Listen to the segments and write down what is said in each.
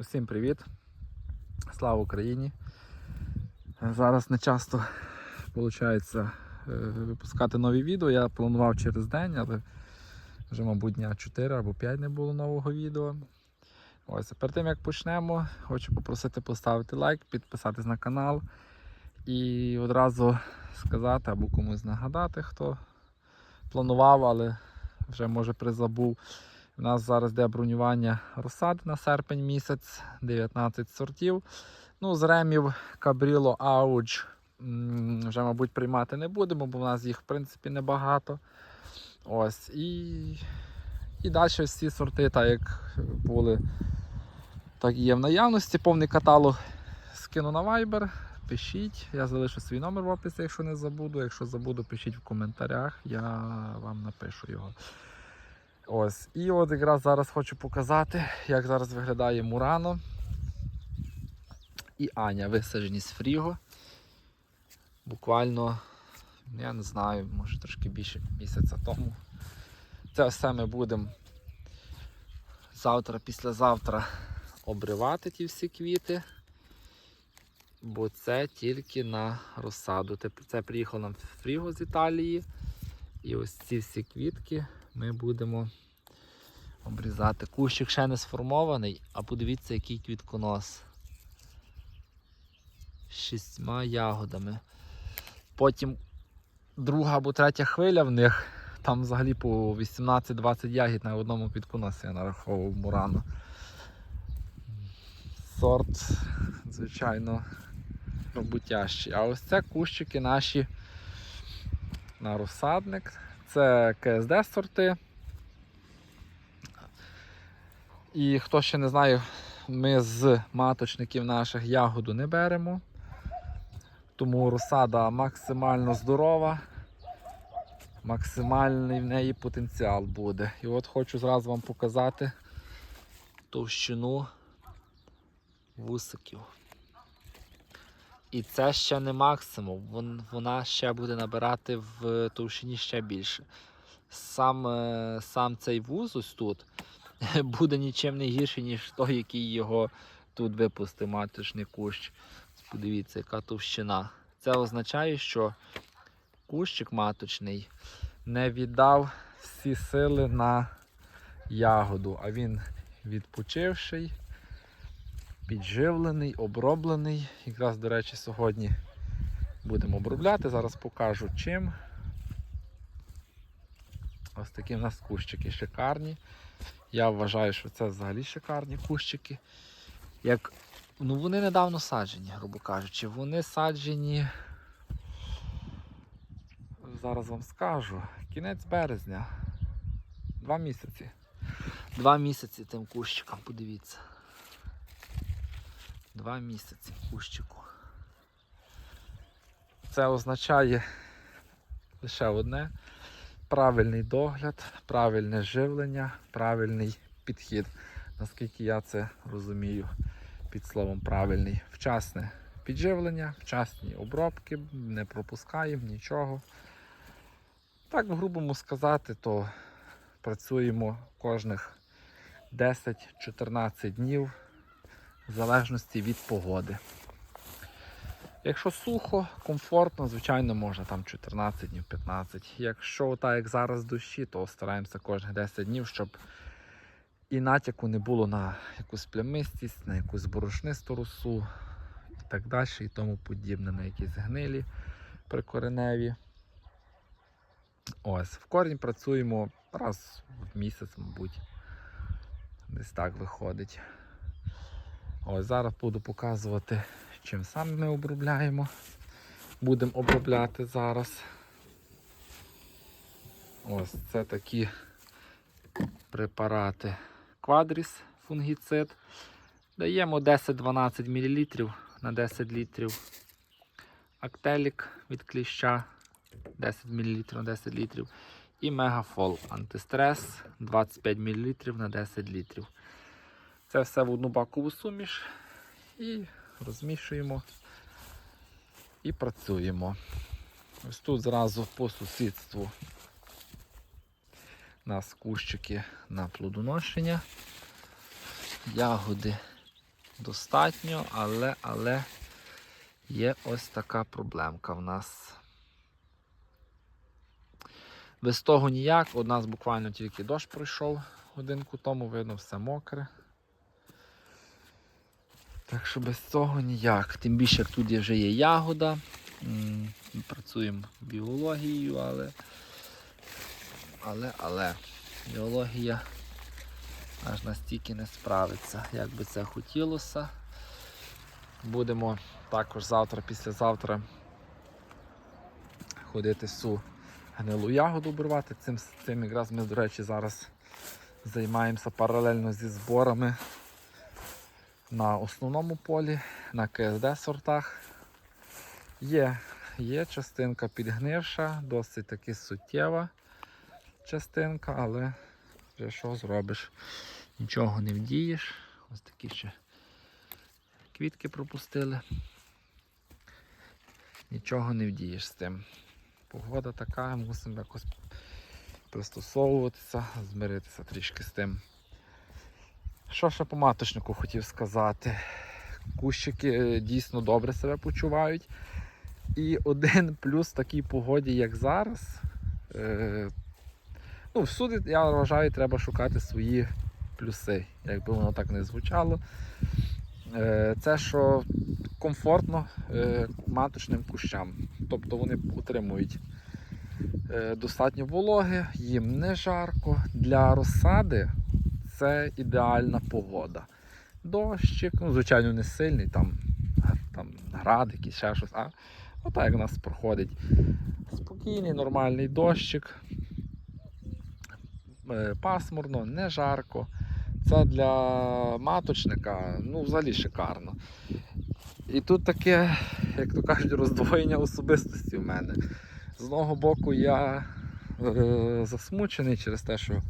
Усім привіт! Слава Україні! Зараз не часто виходить випускати нові відео. Я планував через день, але вже, мабуть, дня 4 або 5 не було нового відео. Ось, перед тим як почнемо, хочу попросити поставити лайк, підписатись на канал і одразу сказати або комусь нагадати, хто планував, але вже може призабув. У нас зараз йде бронювання розсади на серпень місяць, 19 сортів. Ну, з ремів Кабріло Ауч вже, мабуть, приймати не будемо, бо в нас їх в принципі небагато. Ось. І, і далі всі сорти, так як були, так і є в наявності. Повний каталог скину на Viber. Пишіть, я залишу свій номер в описі, якщо не забуду. Якщо забуду, пишіть в коментарях, я вам напишу його. Ось. І от якраз зараз хочу показати, як зараз виглядає Мурано і Аня висаджені з Фріго. Буквально, я не знаю, може трошки більше місяця тому. Це все ми будемо завтра, післязавтра обривати ті всі квіти. Бо це тільки на розсаду. Це приїхав нам Фріго з Італії. І ось ці всі квітки ми будемо обрізати. Кущик ще не сформований, а подивіться, який квітконос. З шістьма ягодами. Потім друга або третя хвиля в них. Там взагалі по 18-20 ягід на одному квітконосі я нараховував Мурану. Сорт, звичайно, роботящий. А ось це кущики наші на розсадник. Це КСД сорти. І хто ще не знає, ми з маточників наших ягоду не беремо. Тому розсада максимально здорова, максимальний в неї потенціал буде. І от хочу зразу вам показати товщину вусиків. І це ще не максимум, вона ще буде набирати в товщині ще більше. Сам, е, сам цей вуз ось тут буде нічим не гірший, ніж той, який його тут випустив маточний кущ. Подивіться, яка товщина. Це означає, що кущик маточний не віддав всі сили на ягоду, а він відпочивший, підживлений, оброблений. Якраз, до речі, сьогодні будемо обробляти. Зараз покажу чим. Ось такі в нас кущики шикарні. Я вважаю, що це взагалі шикарні кущики. Як... Ну, вони недавно саджені, грубо кажучи. Вони саджені. Зараз вам скажу. Кінець березня. Два місяці. Два місяці тим кущикам, подивіться. Два місяці кущику. Це означає лише одне правильний догляд, правильне живлення, правильний підхід. Наскільки я це розумію під словом правильний. Вчасне підживлення, вчасні обробки, не пропускаємо нічого. Так, в грубому сказати, то працюємо кожних 10-14 днів в залежності від погоди. Якщо сухо, комфортно, звичайно, можна там 14 днів, 15. Якщо так як зараз дощі, то стараємося кожних 10 днів, щоб і натяку не було на якусь плямистість, на якусь борошнисту росу і так далі, і тому подібне, на якісь гнилі прикореневі. Ось, в корінь працюємо раз в місяць, мабуть. Десь так виходить. Ось зараз буду показувати, чим саме ми обробляємо. Будемо обробляти зараз. Ось це такі препарати. Квадріс фунгіцид. Даємо 10-12 мл на 10 літрів. Актелік від кліща 10 мл на 10 літрів. І Мегафол антистрес 25 мл на 10 літрів. Це все в одну бакову суміш і розмішуємо і працюємо. Ось тут зразу по сусідству у нас кущики на плодоношення, ягоди достатньо, але, але є ось така проблемка в нас. Без того ніяк. У нас буквально тільки дощ пройшов годинку тому, видно, все мокре. Так що без цього ніяк. Тим більше, як тут вже є ягода. Ми працюємо біологією, але. Але, але біологія аж настільки не справиться, як би це хотілося. Будемо також завтра, післязавтра ходити всю гнилу ягоду обривати. Цим, цим якраз ми, до речі, зараз займаємося паралельно зі зборами на основному полі, на КСД сортах. Є, є частинка підгнивша, досить таки суттєва частинка, але вже що зробиш? Нічого не вдієш. Ось такі ще квітки пропустили. Нічого не вдієш з тим. Погода така, мусимо якось пристосовуватися, змиритися трішки з тим. Що ще по маточнику хотів сказати? Кущики е, дійсно добре себе почувають. І один плюс в такій погоді, як зараз. Е, ну, всюди, я вважаю, треба шукати свої плюси, якби воно так не звучало. Е, це що комфортно маточним кущам. Тобто вони отримують достатньо вологи, їм не жарко. Для розсади це ідеальна погода. Дощик, ну, звичайно, не сильний, там, там град, якийсь ще щось. А отак як у нас проходить. Спокійний, нормальний дощик. Е, Пасмурно, не жарко. Це для маточника ну, взагалі шикарно. І тут таке, як то кажуть, роздвоєння особистості в мене. З одного боку, я е, засмучений через те, що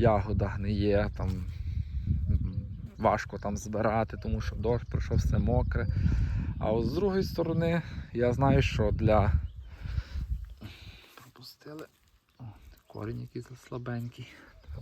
ягода гниє, там важко там збирати, тому що дощ пройшов все мокре. А от з другої сторони, я знаю, що для. Пропустили. О, корінь якийсь слабенький.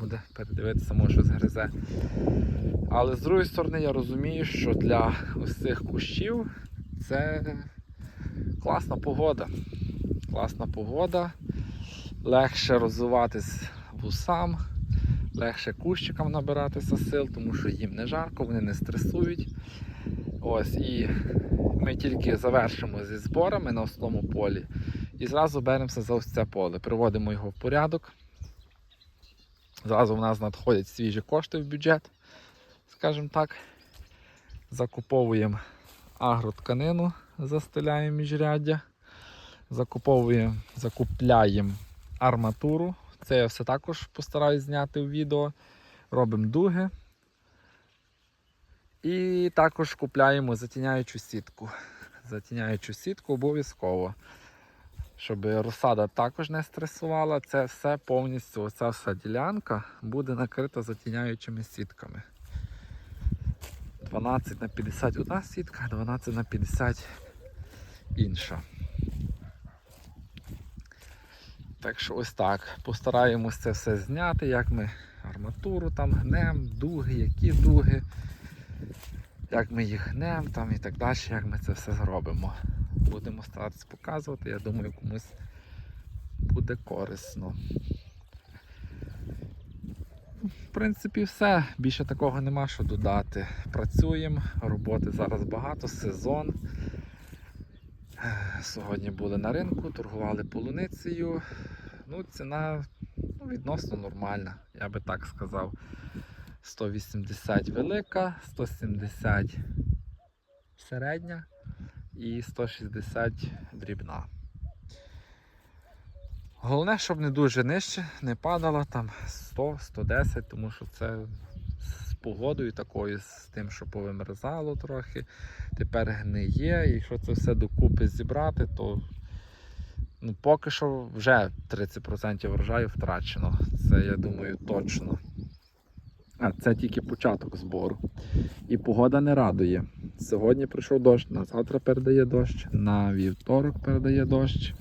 Буде передивитися, може щось гризе. Але з другої сторони, я розумію, що для ось цих кущів це класна погода. Класна погода, легше розвиватись вусам, легше кущикам набиратися сил, тому що їм не жарко, вони не стресують. Ось, і ми тільки завершимо зі зборами на основному полі і зразу беремося за ось це поле, приводимо його в порядок. Зразу в нас надходять свіжі кошти в бюджет, скажімо так. Закуповуємо агротканину, застеляємо міжряддя, закуповуємо, закупляємо арматуру. Це я все також постараюсь зняти у відео. Робимо дуги. І також купляємо затіняючу сітку. Затіняючу сітку обов'язково. Щоб розсада також не стресувала, це все повністю, оця вся ділянка буде накрита затіняючими сітками. 12 на 50 одна сітка, 12 на 50 інша. Так що ось так. Постараємось це все зняти, як ми арматуру там гнем, дуги, які дуги, як ми їх гнем там і так далі, як ми це все зробимо. Будемо старатися показувати, я думаю, комусь буде корисно. В принципі, все. Більше такого нема що додати. Працюємо, роботи зараз багато, сезон. Сьогодні були на ринку, торгували полуницею. Ну, ціна ну, відносно нормальна, я би так сказав. 180 велика, 170 середня і 160 дрібна. Головне, щоб не дуже нижче, не падало там 100-110, тому що це погодою такою, з тим, що повимерзало трохи, тепер гниє, і якщо це все докупи зібрати, то ну, поки що вже 30% врожаю втрачено. Це я думаю точно. А це тільки початок збору. І погода не радує. Сьогодні прийшов дощ, на завтра передає дощ, на вівторок передає дощ.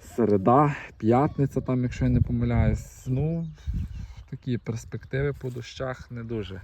Середа, п'ятниця, там, якщо я не помиляюсь. Ну, такі перспективи по дощах не дуже